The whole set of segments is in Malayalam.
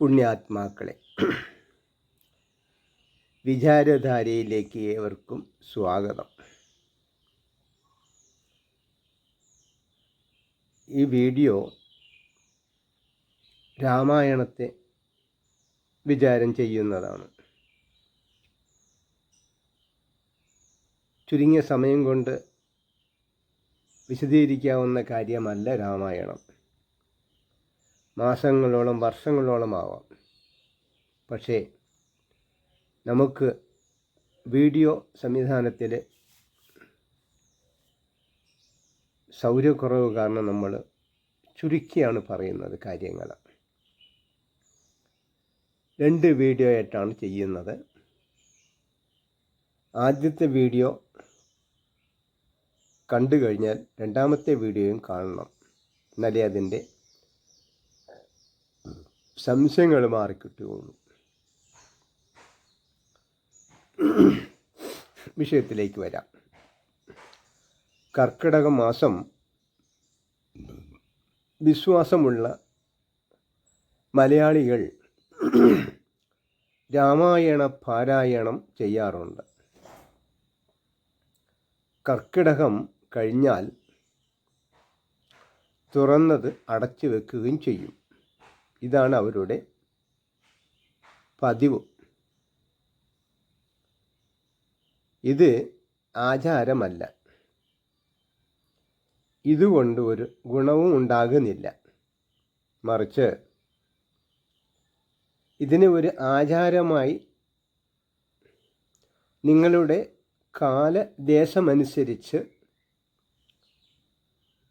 പുണ്യാത്മാക്കളെ. വിചാരധാരയിലേക്ക് ഏവർക്കും സ്വാഗതം. ഈ വീഡിയോ രാമായണത്തെ വിചാരം ചെയ്യുന്നതാണ്. ചുരുങ്ങിയ സമയം കൊണ്ട് വിശദീകരിക്കാവുന്ന കാര്യമല്ല രാമായണം. മാസങ്ങളോളം വർഷങ്ങളോളം ആവാം. പക്ഷേ നമുക്ക് വീഡിയോ സംവിധാനത്തിൽ സൗകര്യക്കുറവ് കാരണം നമ്മൾ ചുരുക്കിയാണ് പറയുന്നത് കാര്യങ്ങൾ രണ്ട് വീഡിയോ ആയിട്ടാണ് ചെയ്യുന്നത്. ആദ്യത്തെ വീഡിയോ കണ്ടു കഴിഞ്ഞാൽ രണ്ടാമത്തെ വീഡിയോയും കാണണം. എന്നാലേ അതിന്റെ സംശയങ്ങൾ മാറിക്കിട്ടുകയുള്ളൂ. വിഷയത്തിലേക്ക് വരാം. കർക്കിടക മാസം വിശ്വാസമുള്ള മലയാളികൾ രാമായണ പാരായണം ചെയ്യാറുണ്ട്. കർക്കിടകം കഴിഞ്ഞാൽ തുറന്നത് അടച്ചു വെക്കുകയും ചെയ്യും. ഇതാണ് അവരുടെ പതിവ്. ഇത് ആചാരമല്ല. ഇതുകൊണ്ട് ഒരു ഗുണവും ഉണ്ടാകുന്നില്ല. മറിച്ച് ഇതിനെ ഒരു ആചാരമായി നിങ്ങളുടെ കാലദേശമനുസരിച്ച്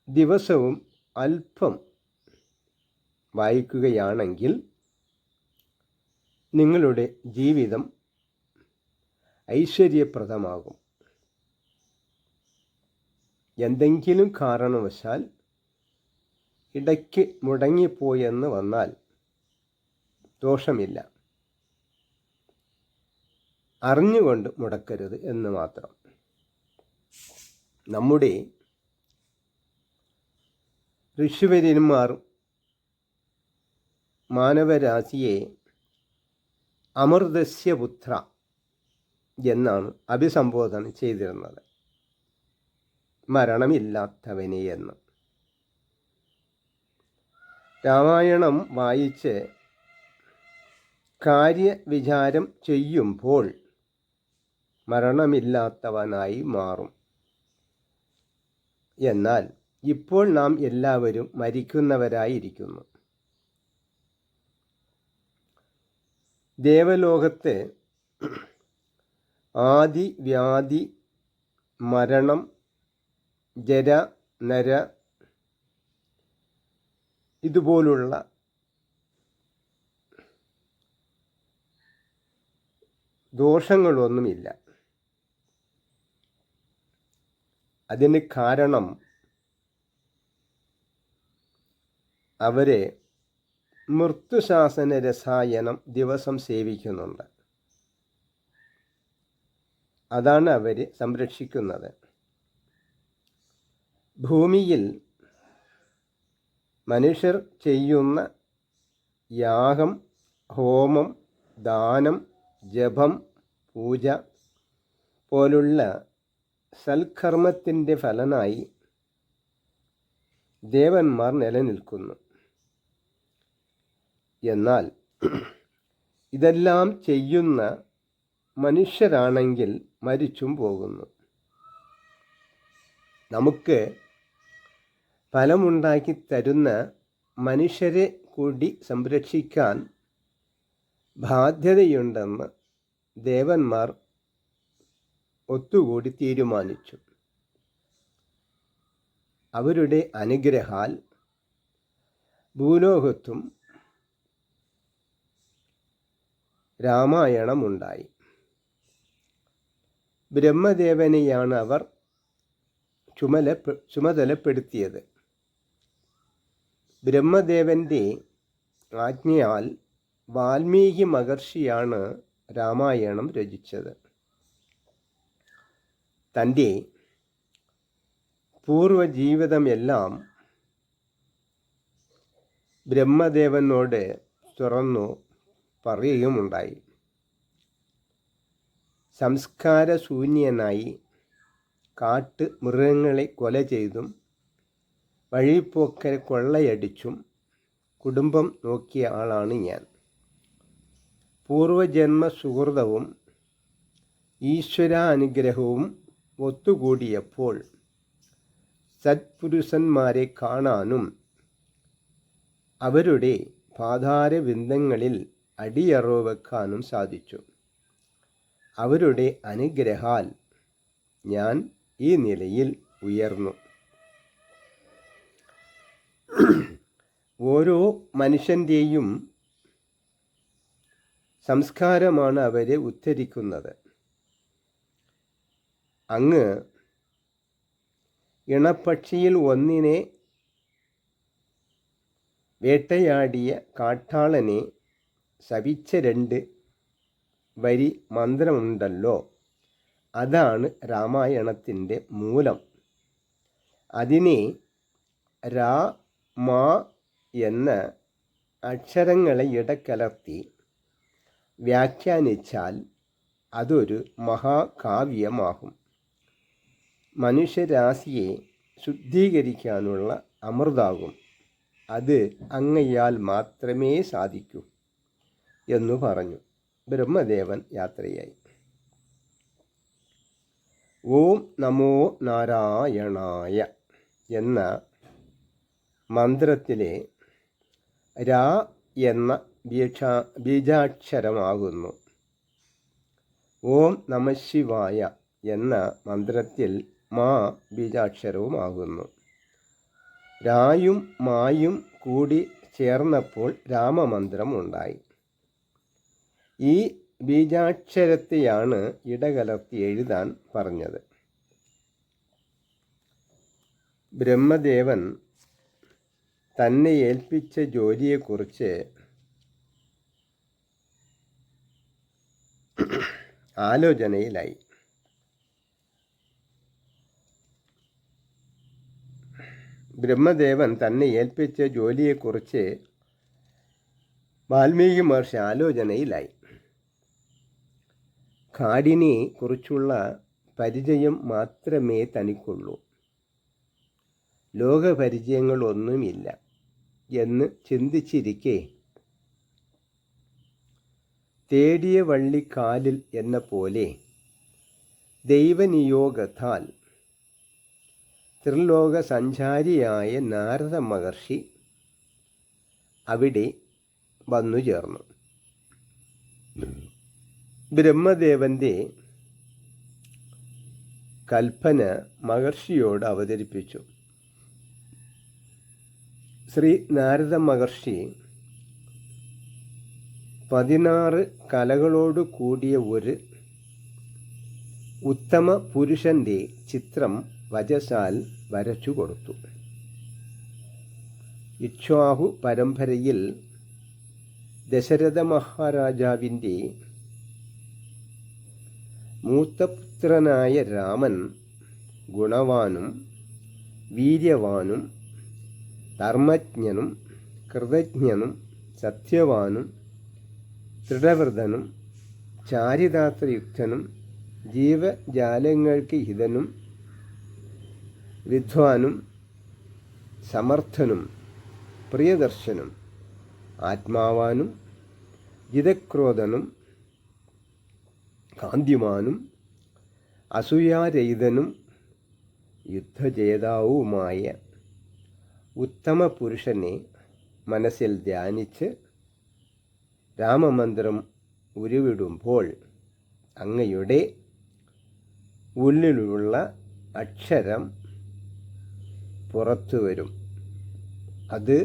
ദിവസവും അല്പം വായിക്കുകയാണെങ്കിൽ നിങ്ങളുടെ ജീവിതം ഐശ്വര്യപ്രദമാകും. എന്തെങ്കിലും കാരണവശാൽ ഇടയ്ക്ക് മുടങ്ങിപ്പോയെന്ന് വന്നാൽ ദോഷമില്ല. അറിഞ്ഞുകൊണ്ട് മുടക്കരുത് എന്ന് മാത്രം. നമ്മുടെ ഋഷിവര്യന്മാർ മാനവരാശിയെ അമൃതസ്യപുത്ര എന്നാണ് അഭിസംബോധന ചെയ്തിരുന്നത്. മരണമില്ലാത്തവനെ എന്ന്. രാമായണം വായിച്ച് കാര്യവിചാരം ചെയ്യുമ്പോൾ മരണമില്ലാത്തവനായി മാറും. എന്നാൽ ഇപ്പോൾ നാം എല്ലാവരും മരിക്കുന്നവരായിരിക്കുന്നു. ദേവലോകത്ത് ആദി വ്യാധി മരണം ജര നര ഇതുപോലുള്ള ദോഷങ്ങളൊന്നുമില്ല. അതിന് കാരണം അവരെ മൃത്യുശാസന രസായനം ദിവസം സേവിക്കുന്നുണ്ട്. അതാണ് അവർ സംരക്ഷിക്കുന്നത്. ഭൂമിയിൽ മനുഷ്യർ ചെയ്യുന്ന യാഗം ഹോമം ദാനം ജപം പൂജ പോലുള്ള സൽക്കർമ്മത്തിന്റെ ഫലനായി ദേവന്മാർ നിലനിൽക്കുന്നു. എന്നാൽ ഇതെല്ലാം ചെയ്യുന്ന മനുഷ്യരാണെങ്കിൽ മരിച്ചും പോകുന്നു. നമുക്ക് ഫലമുണ്ടാക്കി തരുന്ന മനുഷ്യരെ കൂടി സംരക്ഷിക്കാൻ ബാധ്യതയുണ്ടെന്ന് ദേവന്മാർ ഒത്തുകൂടി തീരുമാനിച്ചു. അവരുടെ അനുഗ്രഹാൽ ഭൂലോകത്തും രാമായണമുണ്ടായി. ബ്രഹ്മദേവനെയാണ് അവർ ചുമല ചുമതലപ്പെടുത്തിയത്. ബ്രഹ്മദേവന്റെ ആജ്ഞയാൽ വാൽമീകി മഹർഷിയാണ് രാമായണം രചിച്ചത്. തന്റെ പൂർവജീവിതമെല്ലാം ബ്രഹ്മദേവനോട് തുറന്നു പറയുകയുമുണ്ടായി. സംസ്കാരശൂന്യനായി കാട്ട് മൃഗങ്ങളെ കൊല ചെയ്തും വഴിപ്പോക്കരെ കൊള്ളയടിച്ചും കുടുംബം നോക്കിയ ആളാണ് ഞാൻ. പൂർവജന്മ സുഹൃതവും ഈശ്വരാനുഗ്രഹവും ഒത്തുകൂടിയപ്പോൾ സത്പുരുഷന്മാരെ കാണാനും അവരുടെ പാതാരബിന്ദങ്ങളിൽ അടിയറവ് വെക്കാനും സാധിച്ചു. അവരുടെ അനുഗ്രഹാൽ ഞാൻ ഈ നിലയിൽ ഉയർന്നു. ഓരോ മനുഷ്യന്റെയും സംസ്കാരമാണ് അവരെ ഉദ്ധരിക്കുന്നത്. അങ്ങ് ഇണപ്പക്ഷിയിൽ ഒന്നിനെ വേട്ടയാടിയ കാട്ടാളനെ ശപിച്ച രണ്ട് വരി മന്ത്രമുണ്ടല്ലോ. അതാണ് രാമായണത്തിന്റെ മൂലം. അതിനെ രാ മാ എന്ന അക്ഷരങ്ങളെ ഇടക്കലർത്തി വ്യാഖ്യാനിച്ചാൽ അതൊരു മഹാകാവ്യമാകും. മനുഷ്യരാശിയെ ശുദ്ധീകരിക്കാനുള്ള അമൃതാകും. അത് അങ്ങയാൽ മാത്രമേ സാധിക്കൂ. എന്നു പറഞ്ഞു. ബ്രഹ്മദേവൻ യാത്രയായി. ഓം നമോ നാരായണായ എന്ന മന്ത്രത്തിലെ രാ എന്ന ബീക്ഷ ബീജാക്ഷരമാകുന്നു. ഓം നമശിവായ എന്ന മന്ത്രത്തിൽ മാ ബീജാക്ഷരവുമാകുന്നു. രായും മായും കൂടി ചേർന്നപ്പോൾ രാമമന്ത്രം ഉണ്ടായി. ഈ ബീജാക്ഷരത്തെയാണ് ഇടകലർത്തി എഴുതാൻ പറഞ്ഞത്. ബ്രഹ്മദേവൻ തന്നെ ഏൽപ്പിച്ച ജോലിയെക്കുറിച്ച് ആലോചനയിലായി. ബ്രഹ്മദേവൻ തന്നെ ഏൽപ്പിച്ച ജോലിയെക്കുറിച്ച് വാൽമീകി മഹർഷി ആലോചനയിലായി. കാടിനെ കുറിച്ചുള്ള പരിചയം മാത്രമേ തനിക്കുള്ളൂ. ലോകപരിചയങ്ങളൊന്നുമില്ല എന്ന് ചിന്തിച്ചിരിക്കേ തേടിയ വള്ളി കാലിൽ എന്ന പോലെ ദൈവനിയോഗത്താൽ ത്രിലോക സഞ്ചാരിയായ നാരദ മഹർഷി അവിടെ വന്നു ചേർന്നു ബ്രഹ്മദേവന്റെ കൽപ്പന മഹർഷിയോട് അവതരിപ്പിച്ചു. ശ്രീ നാരദ മഹർഷി പതിനാറ് കലകളോട് കൂടിയ ഒരു ഉത്തമ പുരുഷന്റെ ചിത്രം വജസാൽ വരച്ചു കൊടുത്തു. ഇക്ഷ്വാഹു പരമ്പരയിൽ ദശരഥ മഹാരാജാവിന്റെ മൂത്തപുത്രനായ രാമൻ ഗുണവാനും വീര്യവാനും ധർമ്മജ്ഞനും കൃതജ്ഞനും സത്യവാനും ദൃഢവ്രതനും ചാരിതാത്രയുക്തനും ജീവജാലങ്ങൾക്ക് ഹിതനും വിദ്വാനും സമർത്ഥനും പ്രിയദർശനും ആത്മാവാനും ജിതക്രോധനും കാന്തിമാനും അസൂയാരഹിതനും യുദ്ധജേതാവുമായ ഉത്തമ പുരുഷനെ മനസ്സിൽ ധ്യാനിച്ച് രാമമന്ത്രം ഉരുവിടുമ്പോൾ അങ്ങയുടെ ഉള്ളിലുള്ള അക്ഷരം പുറത്തു വരും. അത്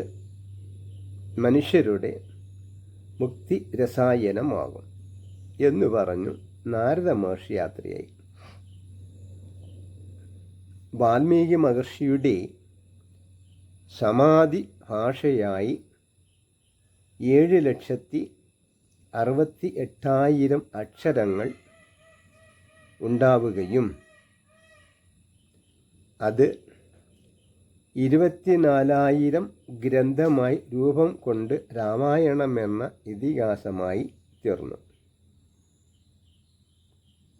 മനുഷ്യരുടെ മുക്തി രസായനമാകും എന്ന് പറഞ്ഞു. നാരദ മഹർഷി യാത്രയായി. വാൽമീകി മഹർഷിയുടെ സമാധി ഭാഷയായി ഏഴ് ലക്ഷത്തി അറുപത്തി എട്ടായിരം അക്ഷരങ്ങൾ ഉണ്ടാവുകയും അത് ഇരുപത്തിനാലായിരം ഗ്രന്ഥമായി രൂപം കൊണ്ട് രാമായണമെന്ന ഇതിഹാസമായി തീർന്നു.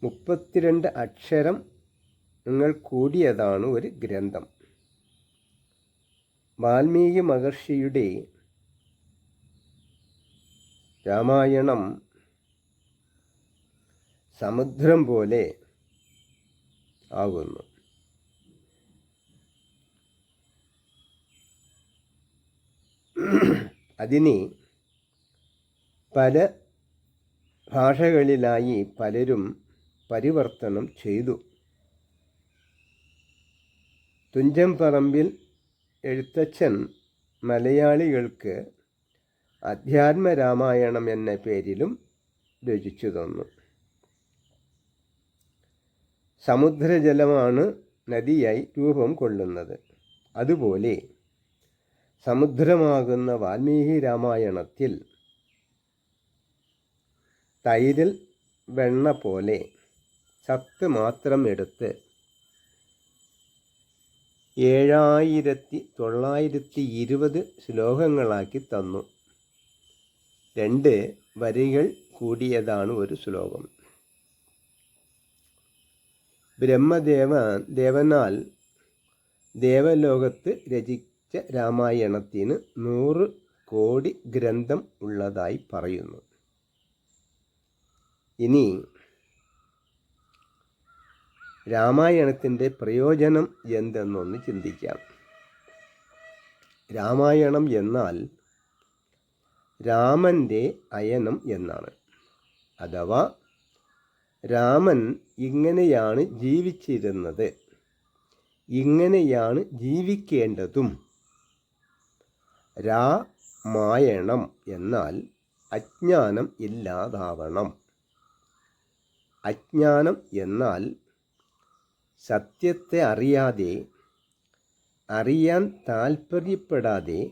മുപ്പത്തിരണ്ട് അക്ഷരം നിങ്ങൾ കൂടിയതാണ് ഒരു ഗ്രന്ഥം. വാൽമീകി മഹർഷിയുടെ രാമായണം സമുദ്രം പോലെ ആകുന്നു. അതിനെ പല ഭാഷകളിലായി പലരും പരിവർത്തനം ചെയ്തു. തുഞ്ചൻ പറമ്പിൽ എഴുത്തച്ഛൻ മലയാളികൾക്ക് അധ്യാത്മരാമായണം എന്ന പേരിലും രചിച്ചു തന്നു. സമുദ്രജലമാണ് നദിയായി രൂപം കൊള്ളുന്നത്. അതുപോലെ സമുദ്രമാകുന്ന വാൽമീകി രാമായണത്തിൽ തൈരിൽ വെണ്ണ പോലെ സത്ത് മാത്രം എടുത്ത് ഏഴായിരത്തി തൊള്ളായിരത്തി ഇരുപത് ശ്ലോകങ്ങളാക്കി തന്നു. രണ്ട് വരികൾ കൂടിയതാണ് ഒരു ശ്ലോകം. ബ്രഹ്മദേവ ദേവനാൽ ദേവലോകത്ത് രചിച്ച രാമായണത്തിന് നൂറ് കോടി ഗ്രന്ഥം ഉള്ളതായി പറയുന്നു. ഇനി രാമായണത്തിന്റെ പ്രയോജനം എന്തെന്നൊന്ന് ചിന്തിക്കാം. രാമായണം എന്നാൽ രാമന്റെ അയനം എന്നാണ്. അഥവാ രാമൻ ഇങ്ങനെയാണ് ജീവിച്ചിരുന്നത്. ഇങ്ങനെയാണ് ജീവിക്കേണ്ടതും. രാമായണം എന്നാൽ അജ്ഞാനം ഇല്ലാതാവണം. അജ്ഞാനം എന്നാൽ സത്യത്തെ അറിയാതെ അറിയാൻ താൽപ്പര്യപ്പെടാതെ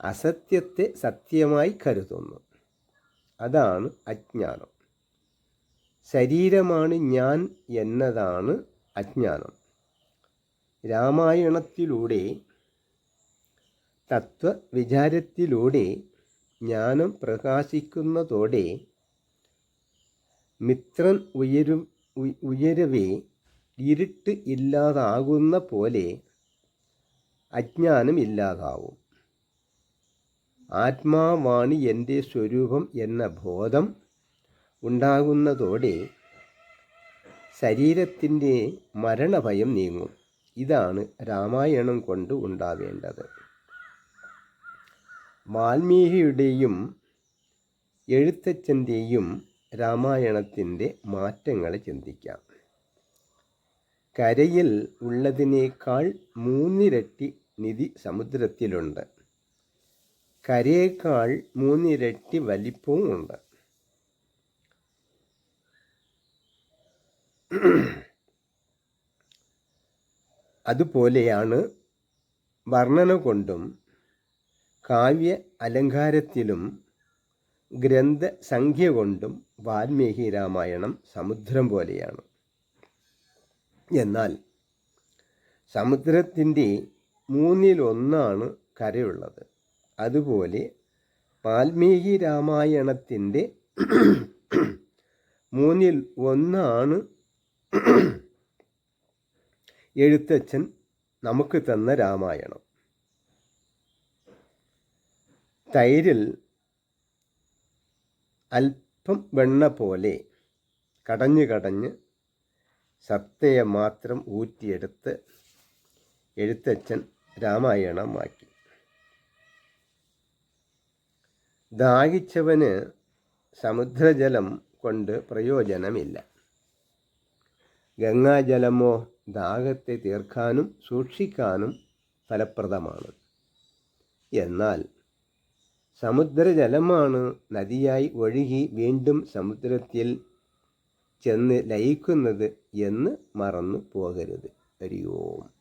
അസത്യത്തെ സത്യമായി കരുതുന്നു. അതാണ് അജ്ഞാനം. ശരീരമാണ് ഞാൻ എന്നതാണ് അജ്ഞാനം. രാമായണത്തിലൂടെ തത്വവിചാരത്തിലൂടെ ജ്ഞാനം പ്രകാശിക്കുന്നതോടെ മിത്രൻ ഉയരും ഉയരവേ ഇരുട്ട് ഇല്ലാതാകുന്ന പോലെ അജ്ഞാനം ഇല്ലാതാവും. ആത്മാവാണ് എന്റെ സ്വരൂപം എന്ന ബോധം ഉണ്ടാകുന്നതോടെ ശരീരത്തിന്റെ മരണഭയം നീങ്ങും. ഇതാണ് രാമായണം കൊണ്ട് ഉണ്ടാവേണ്ടത്. വാൽമീകിയുടെയും എഴുത്തച്ഛന്റെയും രാമായണത്തിന്റെ മാറ്റങ്ങളെ ചിന്തിക്കാം. കരയിൽ ഉള്ളതിനേക്കാൾ മൂന്നിരട്ടി നിധി സമുദ്രത്തിലുണ്ട്. കരയേക്കാൾ മൂന്നിരട്ടി വലിപ്പവും ഉണ്ട് അതുപോലെയാണ് വർണന കൊണ്ടും കാവ്യ അലങ്കാരത്തിലും ഗ്രന്ഥസംഖ്യ കൊണ്ടും വാൽമീകി രാമായണം സമുദ്രം പോലെയാണ്. എന്നാൽ സമുദ്രത്തിന്റെ മൂന്നിലൊന്നാണ് കരയുള്ളത്. അതുപോലെ വാൽമീകി രാമായണത്തിന്റെ മൂന്നിൽ ഒന്നാണ് എഴുത്തച്ഛൻ നമുക്ക് തന്ന രാമായണം. തൈരിൽ അല്പം വെണ്ണ പോലെ കടഞ്ഞ് കടഞ്ഞ് സത്തയെ മാത്രം ഊറ്റിയെടുത്ത് എഴുത്തച്ഛൻ രാമായണമാക്കി ദാഹിച്ചവന് സമുദ്രജലം കൊണ്ട് പ്രയോജനമില്ല. ഗംഗാജലമോ ദാഹത്തെ തീർക്കാനും സൂക്ഷിക്കാനും ഫലപ്രദമാണ്. എന്നാൽ സമുദ്രജലമാണ് നദിയായി ഒഴുകി വീണ്ടും സമുദ്രത്തിൽ ചെന്ന് ലയിക്കുന്നത് എന്ന് മറന്നു പോകരുത്. ഹരി ഓം